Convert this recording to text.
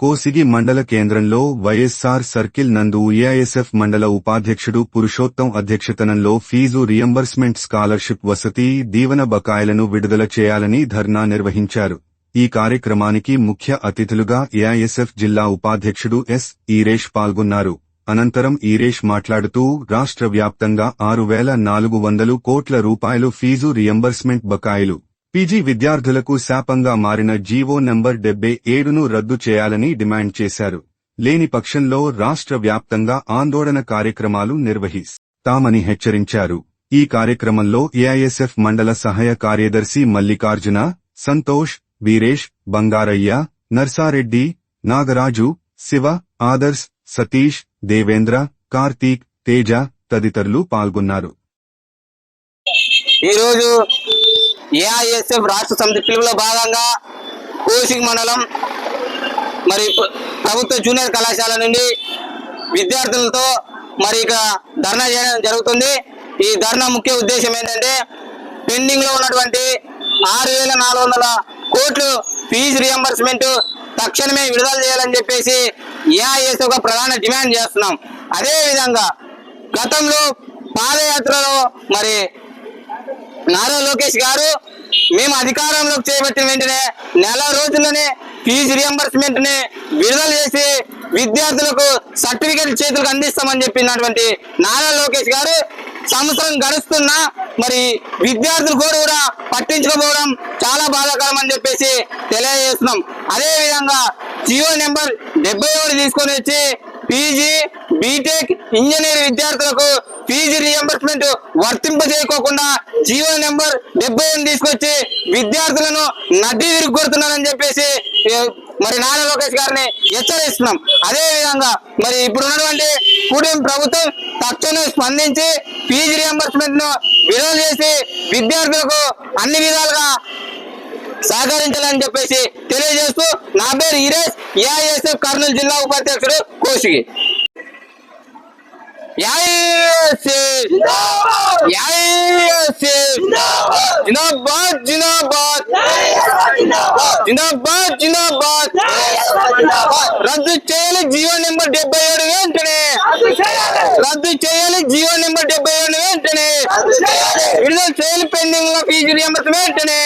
కోసిగి మండల కేంద్రంలో వైఎస్సార్ సర్కిల్ నందు ఏఐఎస్ఎఫ్ మండల ఉపాధ్యక్షుడు Purushottam అధ్యక్షతనంలో fee reimbursement scholarship Vasathi Deevena బకాయిలను విడుదల చేయాలని ధర్నా నిర్వహించారు. ఈ కార్యక్రమానికి ముఖ్య అతిథులుగా ఏఐఎస్ఎఫ్ జిల్లా ఉపాధ్యక్షుడు ఎస్ ఈరేష్ పాల్గొన్నారు. అనంతరం ఈరేష్ మాట్లాడుతూ రాష్ట్ర వ్యాప్తంగా ఆరు వేల నాలుగు వందలు కోట్ల రూపాయలు ఫీజు రియంబర్స్మెంట్ బకాయిలు పీజీ విద్యార్థులకు శాపంగా మారిన జీవో నంబర్ డెబ్బై ఏడును రద్దు చేయాలని డిమాండ్ చేశారు. లేని పక్షంలో రాష్ట్ర వ్యాప్తంగా ఆందోళన కార్యక్రమాలు నిర్వహిస్తామని హెచ్చరించారు. ఈ కార్యక్రమంలో ఏఐఎస్ఎఫ్ మండల సహాయ కార్యదర్శి మల్లికార్జున సంతోష్ వీరేష్ బంగారయ్య నర్సారెడ్డి నాగరాజు శివ ఆదర్శ్ సతీష్ దేవేంద్ర కార్తీక్ తేజ తదితరులు పాల్గొన్నారు. ఈరోజు ఏఐఎస్ఎఫ్ రాష్ట్ర సమితి పిలుపులో భాగంగా కోసింగ్ మండలం మరి ప్రభుత్వ జూనియర్ కళాశాల నుండి విద్యార్థులతో మరి ఇక ధర్నా చేయడం జరుగుతుంది. ఈ ధర్నా ముఖ్య ఉద్దేశం ఏంటంటే పెండింగ్లో ఉన్నటువంటి ఆరు వేల నాలుగు వందల కోట్లు ఫీజు రియంబర్స్మెంట్ తక్షణమే విడుదల చేయాలని చెప్పేసి ఏఐఎస్ ఒక ప్రధాన డిమాండ్ చేస్తున్నాం. అదే విధంగా గతంలో పాదయాత్రలో మరి నారా లోకేష్ గారు మేము అధికారంలోకి చేపట్టిన వెంటనే నెల రోజుల్లోనే ఫీజు రియంబర్స్మెంట్ని విడుదల చేసి విద్యార్థులకు సర్టిఫికేట్ చేతులకు అందిస్తామని చెప్పినటువంటి నారా లోకేష్ గారు సంవత్సరం గడుస్తున్నా మరి విద్యార్థులు కూడా పట్టించుకోపోవడం చాలా బాధాకరం అని చెప్పేసి తెలియజేస్తున్నాం. అదే విధంగా జియో నెంబర్ డెబ్బై ఒకటి తీసుకొని వచ్చి పీజీ బీటెక్ ఇంజనీర్ విద్యార్థులకు ఫీజు రియంబర్స్మెంట్ వర్తింప చేయకోకుండా జీవో నెంబర్ డెబ్బై తీసుకొచ్చి విద్యార్థులను నడ్డి విరుగొడుతున్నారని చెప్పేసి మరి నారా లోకేష్ గారిని హెచ్చరిస్తున్నాం. అదే విధంగా మరి ఇప్పుడు ఉన్నటువంటి కూటమి ప్రభుత్వం తక్షణం స్పందించి ఫీజు రియంబర్స్మెంట్ను విడుదల చేసి విద్యార్థులకు అన్ని విధాలుగా సహకరించాలని చెప్పేసి తెలియజేస్తూ నా పేరు ఈరేష్ ఏఐఎస్ఎఫ్ కర్నూలు జిల్లా ఉపాధ్యక్షుడు కోసిగి ఏఐఎస్ఎఫ్ ఏఐఎస్ఎఫ్ జిందాబాద్! జిందాబాద్ జిందాబాద్! జిందాబాద్! రద్దు చేయాలి జీవో నెంబర్ డెబ్బై ఏడు వెంటనే! రద్దు చేయాలి! జీవో నెంబర్ డెబ్బై ఏడు వెంటనే! విడుదల చేయాలి పెండింగ్లో ఫీజు రియంబర్స్ వెంటనే!